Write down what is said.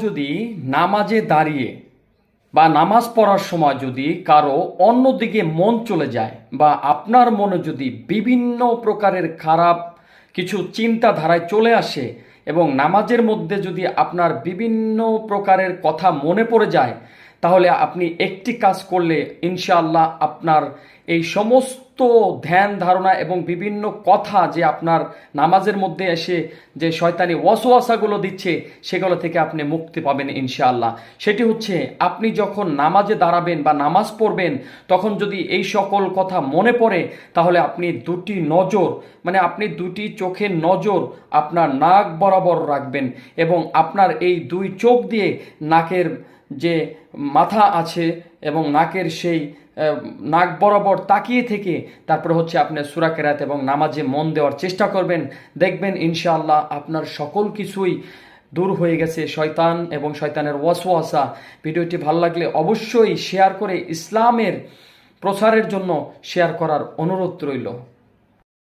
যদি নামাজে দাঁড়িয়ে বা নামাজ পড়ার সময় যদি কারও অন্যদিকে মন চলে যায় বা আপনার মনে যদি বিভিন্ন প্রকারের খারাপ কিছু চিন্তাধারায় চলে আসে এবং নামাজের মধ্যে যদি আপনার বিভিন্ন প্রকারের কথা মনে পড়ে যায়, তাহলে আপনি একটি কাজ করলে ইনশাআল্লাহ আপনার এই সমস্ত ধ্যান ধারণা এবং বিভিন্ন কথা যে আপনার নামাজের মধ্যে এসে যে শয়তানি ওয়াসওয়াসাগুলো দিচ্ছে, সেগুলো থেকে আপনি মুক্তি পাবেন ইনশাআল্লাহ। সেটি হচ্ছে, আপনি যখন নামাজে দাঁড়াবেন বা নামাজ পড়বেন, তখন যদি এই সকল কথা মনে পড়ে, তাহলে আপনি দুটি নজর মানে আপনি দুটি চোখের নজর আপনার নাক বরাবর রাখবেন এবং আপনার এই দুই চোখ দিয়ে নাকের যে মাথা আছে এবং নাকের সেই নাক বরাবর তাকিয়ে থেকে তারপর হচ্ছে আপনি সুরা কেরাত এবং নামাজে মন দেওয়ার চেষ্টা করবেন। দেখবেন ইনশাআল্লাহ আপনার সকল কিছুই দূর হয়ে গেছে। শয়তান এবং শয়তানের ওয়াসওয়াসা। ভিডিওটি ভালো লাগলে অবশ্যই শেয়ার করে ইসলামের প্রচারের জন্য শেয়ার করার অনুরোধ রইল।